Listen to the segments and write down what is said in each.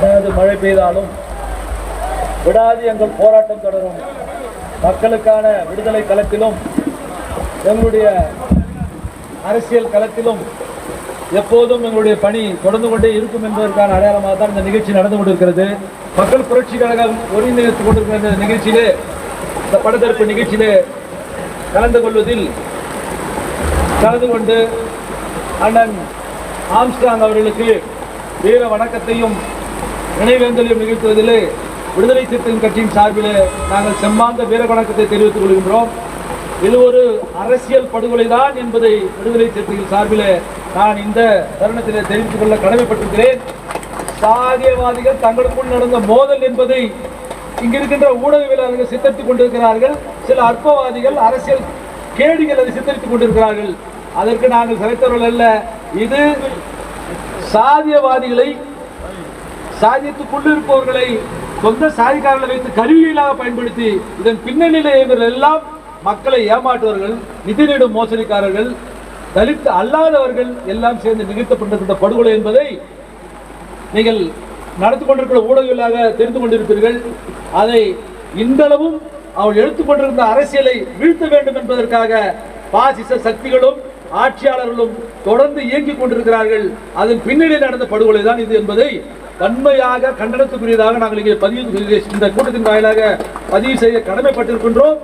அதாவது மழை பெய்தாலும் விடாது எங்கள் போராட்டம் தொடரும். மக்களுக்கான விடுதலை களத்திலும் எங்களுடைய அரசியல் களத்திலும் எப்போதும் எங்களுடைய பணி தொடர்ந்து கொண்டே இருக்கும் என்பதற்கான அடையாளமாக தான் இந்த நிகழ்ச்சி நடந்து கொண்டிருக்கிறது. மக்கள் புரட்சி கழகம் ஒருங்கிணைத்துக் கொண்டிருக்கிற இந்த நிகழ்ச்சியிலே இந்த படத்தரப்பு நிகழ்ச்சியிலே கலந்து கொள்வதில் கலந்து கொண்டு அண்ணன் ஆம்ஸ்டாங் அவர்களுக்கு வீர வணக்கத்தையும் நினைவேந்தலையும் நிகழ்த்துவதிலே விடுதலை சிறுத்தைகள் கட்சியின் சார்பில் நாங்கள் செம்மாந்த வீர வணக்கத்தை தெரிவித்துக் கொள்கின்றோம். இது ஒரு அரசியல் படுகொலை தான் என்பதை விடுதலை சிறுத்தைகள் சார்பில் நான் இந்த தருணத்திலே தெரிவித்துக் கொள்ள கடமைப்பட்டிருக்கிறேன். சாதியவாதிகள் தங்களுக்குள் நடந்த மோதல் என்பதை இங்கிருக்கின்ற ஊடகவியலாளர்கள் சித்தரித்துக் கொண்டிருக்கிறார்கள். சில அற்பவாதிகள் அரசியல் கேடிகள் அதை சித்தரித்துக் கொண்டிருக்கிறார்கள். அதற்கு நாங்கள் சிறைத்தவர்கள் அல்ல. இது சாதியவாதிகளை சாதியத்துக்குள் இருப்பவர்களை சொந்த சாதிக்காரர்களை வைத்து கருவிகளாக பயன்படுத்தி இதன் பின்னணியில் இவர்கள் எல்லாம் மக்களை ஏமாற்றுவர்கள் நிதிநீடும் மோசடிக்காரர்கள் தலித் அல்லாதவர்கள் எல்லாம் சேர்ந்து நிகழ்த்தப்பட்டிருக்கிற படுகொலை என்பதை நீங்கள் நடத்தி கொண்டிருக்கிற ஊடகங்களாக தெரிந்து கொண்டிருப்பீர்கள். அதை இந்தளவும் அவள் எடுத்துக்கொண்டிருந்த அரசியலை வீழ்த்த வேண்டும் என்பதற்காக பாசிச சக்திகளும் ஆட்சியாளர்களும் தொடர்ந்து இயங்கிக் கொண்டிருக்கிறார்கள். அதன் பின்னணியில் நடந்த படுகொலை தான் இது என்பதை வன்மையாக கண்டனத்துக்குரியதாக நாங்கள் இங்கே பதிவு இந்த கூட்டத்தின் வாயிலாக பதிவு செய்ய கடமைப்பட்டிருக்கின்றோம்.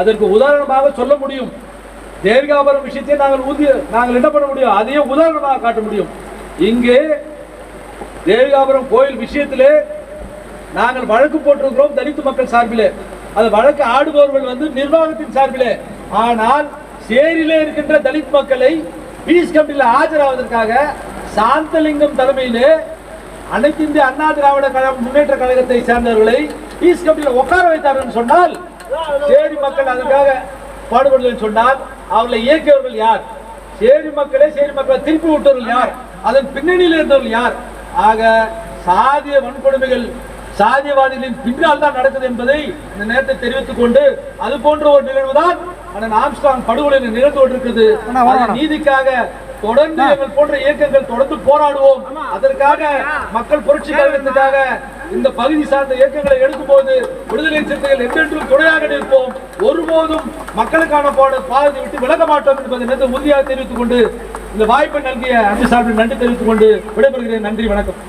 அதற்கு உதாரணமாக சொல்ல முடியும். தேவிகாபுரம் விஷயத்தை நாங்கள் ஊதி நாங்கள் என்ன பண்ண முடியும்? அதையும் உதாரணமாக காட்ட முடியும். இங்கே தேவிகாபுரம் கோயில் விஷயத்திலே நாங்கள் வழக்கு போட்டிருக்கிறோம் தலித்து மக்கள் சார்பிலே. அது வழக்கு ஆடுபவர்கள் வந்து நிர்வாகத்தின் சார்பிலே. ஆனால் சேரிலே இருக்கின்ற தலித் மக்களை பீஸ் கமிட்டியில் ஆஜராவதற்காக சாந்தலிங்கம் தலைமையிலே அனைத்து இந்திய அண்ணா திராவிட கழகம் முன்னேற்ற கழகத்தை சேர்ந்தவர்களை பீஸ் கமிட்டியில் உட்கார வைத்தார்கள் சொன்னால் சேரி மக்கள் அதுக்காக பாடுபடுதல் சொன்னால் அவர்களை இயக்கியவர்கள் யார்? சேரி மக்களே சேரி மக்களை திருப்பி விட்டவர்கள் யார்? அதன் பின்னணியில் இருந்தவர்கள் யார்? ஆக சாதிய வன்கொடுமைகள் சாதியவாதிகளின் பின்னால் தான் நடக்குது என்பதை இந்த நேரத்தை தெரிவித்துக் கொண்டு அது போன்ற ஒரு நிகழ்வு தான் அண்ணன் ஆம்ஸ்டாங் படுகொலை நிகழ்ந்து கொண்டிருக்குது அந்த நீதிக்காக தொடர்ந்து எங்கள் போன்ற இயக்கங்கள் தொடர்ந்து போராடுவோம். அதற்காக மக்கள் புரட்சி கழகத்துக்காக இந்த பகுதி சார்ந்த இயக்கங்களை எடுக்கும்போது விடுதலை சிறுத்தைகள் என்றென்றும் துணையாக நிற்போம். ஒருபோதும் மக்களுக்கான போட பாதை விட்டு விலக மாட்டோம் என்பதை நேரத்தை உறுதியாக தெரிவித்துக் கொண்டு இந்த வாய்ப்பை நல்கிய அன்பு சார்பில் நன்றி தெரிவித்துக் கொண்டு விடைபெறுகிறேன். நன்றி வணக்கம்.